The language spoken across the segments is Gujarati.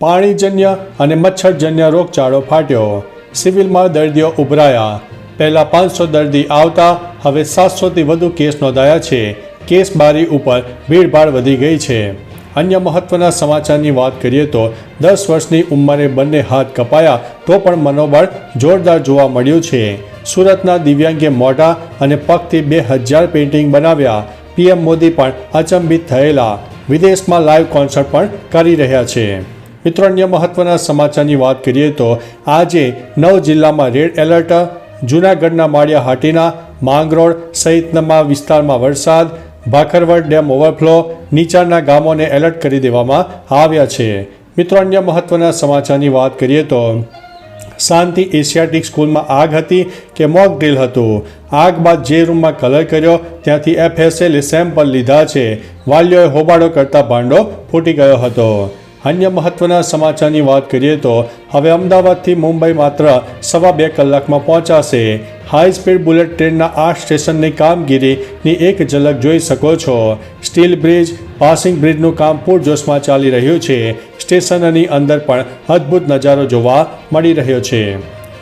પાણીજન્ય અને મચ્છરજન્ય રોગચાળો ફાટ્યો. સિવિલમાં દર્દીઓ ઉભરાયા. પહેલાં પાંચસો દર્દી આવતા, હવે સાતસોથી વધુ કેસ નોંધાયા છે. કેસ બારી ઉપર ભીડભાડ વધી ગઈ છે. અન્ય મહત્વના સમાચારની વાત કરીએ તો, દસ વર્ષની ઉંમરે બંને હાથ કપાયા તો પણ મનોબળ જોરદાર જોવા મળ્યું છે. સુરતના દિવ્યાંગે મોઢા અને પગથી બે હજાર પેઇન્ટિંગ બનાવ્યા. પીએમ મોદી પણ અચંબિત થયેલા. વિદેશમાં લાઈવ કોન્સર્ટ પણ કરી રહ્યા છે. મિત્રો, અન્ય મહત્વના સમાચારની વાત કરીએ તો આજે નવ જિલ્લામાં રેડ એલર્ટ, જૂનાગઢના માળિયા હાટીના, માંગરોળ સહિતના વિસ્તારમાં વરસાદ, ભાખરવડ ડેમ ઓવરફ્લો, નીચાણના ગામોને એલર્ટ કરી દેવામાં આવ્યા છે. મિત્રો, અન્ય મહત્વના સમાચારની વાત કરીએ તો શાંતિ એશિયાટિક સ્કૂલમાં આગ હતી કે મોક ડ્રીલ હતું? આગ બાદ જે રૂમમાં કલર કર્યો, ત્યાંથી એફએસએલે સેમ્પલ લીધા છે. વાલીઓએ હોબાળો કરતા ભાંડો ફૂટી ગયો હતો. અન્ય મહત્વના સમાચારની વાત કરીએ તો હવે અમદાવાદથી મુંબઈ માત્ર સવા બે કલાકમાં પહોંચાશે. હાઈ સ્પીડ બુલેટ ટ્રેનના આ સ્ટેશનની કામગીરીની એક ઝલક જોઈ શકો છો. સ્ટીલ બ્રિજ, પાસિંગ બ્રિજનું કામ પૂરજોશમાં ચાલી રહ્યું છે. સ્ટેશનની અંદર પણ અદ્ભુત નજારો જોવા મળી રહ્યો છે.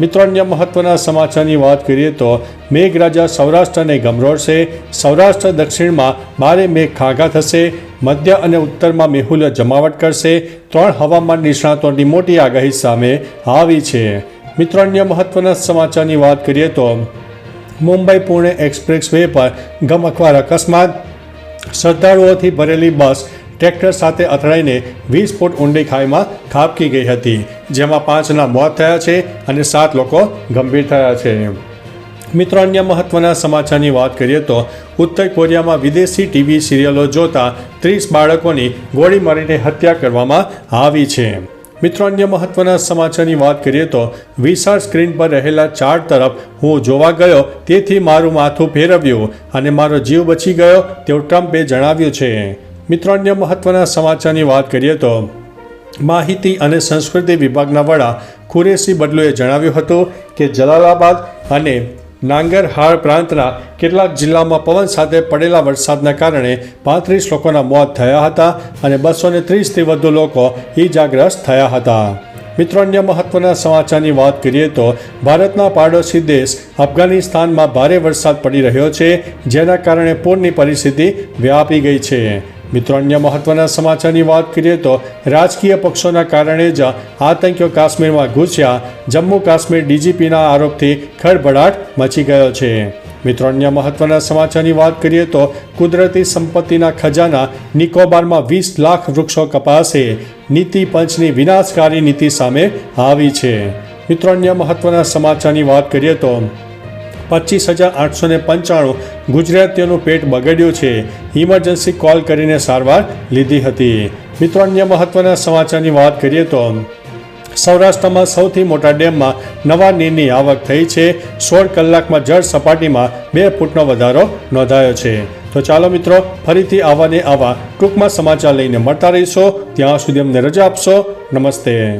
મિત્રો, અન્ય મહત્વના સમાચારની વાત કરીએ તો મેઘરાજા સૌરાષ્ટ્રને ગમરોળશે સૌરાષ્ટ્ર દક્ષિણમાં ભારે મેઘ ખાગા થશે. મધ્ય અને ઉત્તરમાં મેહુલ જમાવટ કરશે. ત્રણ હવામાન નિષ્ણાતોની મોટી આગાહી સામે આવી છે. મિત્રો, અન્ય મહત્વના સમાચારની વાત કરીએ તો મુંબઈ પુણે એક્સપ્રેસ વે પર ગમખ્વાર અકસ્માત. શ્રદ્ધાળુઓથી ભરેલી બસ ટ્રેક્ટર સાથે અથડાઈને વીસ ફૂટ ઊંડી ખાઈમાં ખાબકી ગઈ હતી. જેમાં પાંચના મોત થયા છે અને સાત લોકો ગંભીર થયા છે. મિત્રો, અન્ય મહત્વના સમાચારની વાત કરીએ તો ઉત્તર કોરિયામાં વિદેશી ટીવી સિરિયલો જોતા ત્રીસ બાળકોની ગોળી મારીને હત્યા કરવામાં આવી છે. મિત્રો, અન્ય મહત્વના સમાચારની વાત કરીએ તો વિશાળ સ્ક્રીન પર રહેલા ચાર્ટ તરફ હું જોવા ગયો, તેથી મારું માથું ફેરવ્યું અને મારો જીવ બચી ગયો, તેવું ટ્રમ્પે જણાવ્યું છે. મિત્રો, અન્ય મહત્વના સમાચારની વાત કરીએ તો માહિતી અને સંસ્કૃતિ વિભાગના વડા ખુરેશી બદલુએ જણાવ્યું હતું કે જલાલાબાદ અને નાંગરહાર પ્રાંતના કેટલાક જિલ્લામાં પવન સાથે પડેલા વરસાદના કારણે પાંત્રીસ લોકોના મોત થયા હતા અને બસો ને ત્રીસથી વધુ લોકો ઈજાગ્રસ્ત થયા હતા. મિત્રો, અન્ય મહત્વના સમાચારની વાત કરીએ તો ભારતના પાડોશી દેશ અફઘાનિસ્તાનમાં ભારે વરસાદ પડી રહ્યો છે, જેના કારણે પૂરની પરિસ્થિતિ વ્યાપી ગઈ છે. મિત્રો, અન્ય મહત્વના સમાચારની વાત કરીએ તો રાજકીય પક્ષોના કારણે જ આતંકીઓ કાશ્મીરમાં ઘૂસ્યા. જમ્મુ કાશ્મીર ડીજીપીના આરોપથી ખળભળાટ મચી ગયો છે. મિત્રો, અન્ય મહત્વના સમાચારની વાત કરીએ તો કુદરતી સંપત્તિના ખજાના નિકોબારમાં વીસ લાખ વૃક્ષો કપાશે. નીતિ પંચની વિનાશકારી નીતિ સામે આવી છે. મિત્રો, અન્ય મહત્વના સમાચારની વાત કરીએ તો પચીસ હજાર આઠસો ને પંચાણું ગુજરાતીઓનું પેટ બગડ્યું છે. ઇમરજન્સી કોલ કરીને સારવાર લીધી હતી. મિત્રો, અન્ય મહત્વના સમાચારની વાત કરીએ તો સૌરાષ્ટ્રમાં સૌથી મોટા ડેમમાં નવા નીરની આવક થઈ છે. સોળ કલાકમાં જળ સપાટીમાં બે ફૂટનો વધારો નોંધાયો છે. તો ચાલો મિત્રો, ફરીથી આવા ને આવા ટૂંકમાં સમાચાર લઈને મળતા રહીશો. ત્યાં સુધી અમને રજા આપશો. નમસ્તે.